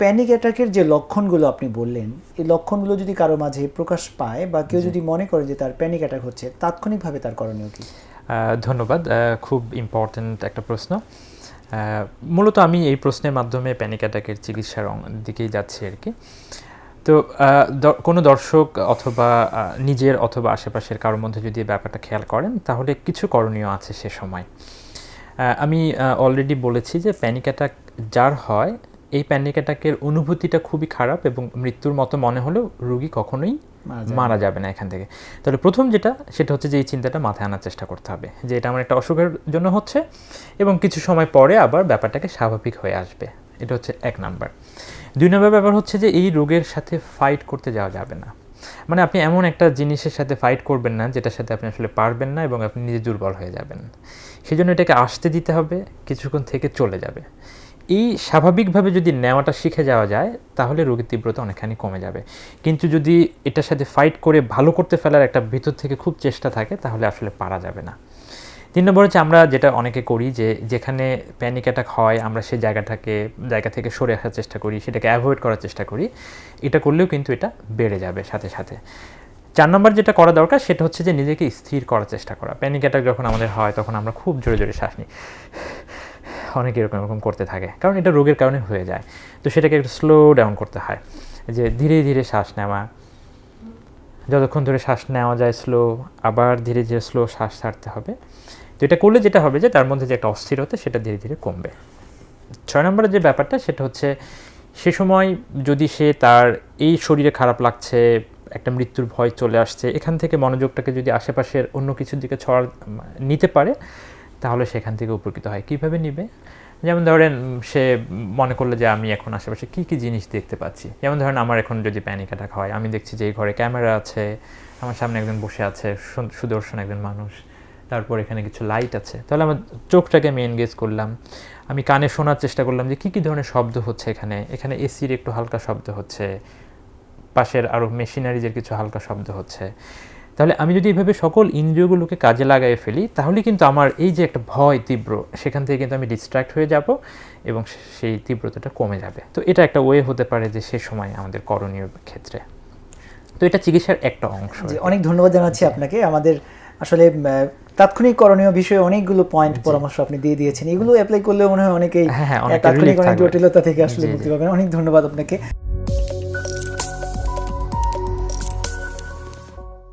Panic অ্যাটাকের যে লক্ষণগুলো আপনি বললেন এই লক্ষণগুলো যদি কারও মাঝে প্রকাশ পায় বা কেউ যদি মনে করে যে তার প্যানিক অ্যাটাক হচ্ছে তাৎক্ষণিকভাবে তার করণীয় কি? ধন্যবাদ। খুব ইম্পর্ট্যান্ট একটা প্রশ্ন। মূলত আমি এই প্রশ্নের মাধ্যমে প্যানিক অ্যাটাকের চিকিৎসার দিকেই যাচ্ছি আর কি। তো কোনো দর্শক অথবা নিজের অথবা আশেপাশের কারোর মধ্যে যদি ব্যাপারটা খেয়াল করেন তাহলে কিছু করণীয় আছে সে সময়। আমি অলরেডি বলেছি যে প্যানিক অ্যাটাক যার হয় এই প্যানিক অ্যাটাকের অনুভূতিটা খুবই খারাপ এবং মৃত্যুর মতো মনে হলেও রুগী কখনোই মারা যাবে না। এখান থেকে। তাহলে প্রথম যেটা সেটা হচ্ছে যে এই চিন্তাটা মাথায় আনার চেষ্টা করতে হবে যে এটা আমার একটা অসুখের জন্য হচ্ছে এবং কিছু সময় পরে আবার ব্যাপারটাকে স্বাভাবিক হয়ে আসবে। এটা হচ্ছে এক নাম্বার। দুই নম্বর ব্যাপার হচ্ছে যে এই রোগের সাথে ফাইট করতে যাওয়া যাবে না। মানে আপনি এমন একটা জিনিসের সাথে ফাইট করবেন না যেটার সাথে আপনি আসলে পারবেন না এবং আপনি নিজে দুর্বল হয়ে যাবেন। সেই জন্য এটাকে আসতে দিতে হবে কিছুক্ষণ থেকে চলে যাবে। এই স্বাভাবিকভাবে যদি নেওয়াটা শিখে যাওয়া যায়, তাহলে রোগের তীব্রতা অনেকখানি কমে যাবে। কিন্তু যদি এটার সাথে ফাইট করে ভালো করতে ফেলার একটা ভিতর থেকে খুব চেষ্টা থাকে, তাহলে আসলে পারা যাবে না। তিন নম্বর হচ্ছে আমরা যেটা অনেকে করি যে, যেখানে প্যানিক অ্যাটাক হয়, আমরা সেই জায়গাটাকে, জায়গা থেকে সরে আসার চেষ্টা করি, সেটাকে অ্যাভয়েড করার চেষ্টা করি, এটা করলেও কিন্তু এটা বেড়ে যাবে সাথে সাথে। চার নম্বর যেটা করা দরকার, সেটা হচ্ছে যে, নিজেকে স্থির করার চেষ্টা করা। প্যানিক অ্যাটাক যখন আমাদের হয়, তখন আমরা খুব জোরে জোরে শ্বাস নিই। অনেকে এরকম এরকম করতে থাকে। কারণ এটা রোগের কারণে হয়ে যায়। তো সেটাকে একটু স্লো ডাউন করতে হয়। যে ধীরে ধীরে শ্বাস নেওয়া। যতক্ষণ ধরে শ্বাস নেওয়া যায় স্লো আবার ধীরে ধীরে স্লো শ্বাস ছাড়তে হবে। তো এটা করলে যেটা হবে যে, তার মধ্যে যে একটা অস্থিরতা, সেটা ধীরে ধীরে কমবে। ছয় নম্বরের যে ব্যাপারটা, সেটা হচ্ছে সে সময় যদি সে তার এই শরীরে খারাপ লাগছে, একটা মৃত্যুর ভয় চলে আসছে, এখান থেকে মনোযোগটাকে যদি আশেপাশের অন্য কিছুর দিকে ছড়া নিতে পারে তাহলে সেখান থেকে উপকৃত হয়। কীভাবে নিবে? যেমন ধরেন সে মনে করল যে আমি এখন আশেপাশে কী কী জিনিস দেখতে পাচ্ছি। যেমন ধরেন, আমার এখন যদি প্যানিক অ্যাটাক হয়, আমি দেখছি যে এই ঘরে ক্যামেরা আছে, আমার সামনে একজন বসে আছে সুদর্শন একজন মানুষ, তারপর এখানে কিছু লাইট আছে। তাহলে আমার চোখটাকে আমি এনগেজ করলাম। আমি কানে শোনার চেষ্টা করলাম যে কী কী ধরনের শব্দ হচ্ছে এখানে। এখানে এসির একটু হালকা শব্দ হচ্ছে, পাশের আরও মেশিনারিজের কিছু হালকা শব্দ হচ্ছে। তাহলে আমি যদি এইভাবে সকল ইন্দ্রিয়গুলোকে কাজে লাগাই ফেলি তাহলে কিন্তু আমার এই যে একটা ভয় তীব্র সেখান থেকে কিন্তু আমি ডিস্ট্র্যাক্ট হয়ে যাব এবং সেই তীব্রতাটা কমে যাবে। তো এটা একটা ওয়ে হতে পারে যে সে সময় আমাদের করণীয় ক্ষেত্রে। তো এটা চিকিৎসার একটা অংশ। অনেক ধন্যবাদ জানাচ্ছি আপনাকে। আমাদের আসলে তাৎক্ষণিক করণীয় বিষয়ে অনেকগুলো পয়েন্ট পরামর্শ আপনি দিয়ে দিয়েছেন। এগুলো অ্যাপ্লাই করলে মনে হয় অনেকেই হ্যাঁ, হ্যাঁ, তাৎক্ষণিক অনেক জটিলতা থেকে আসলে মুক্তি পাবেন। অনেক ধন্যবাদ আপনাকে।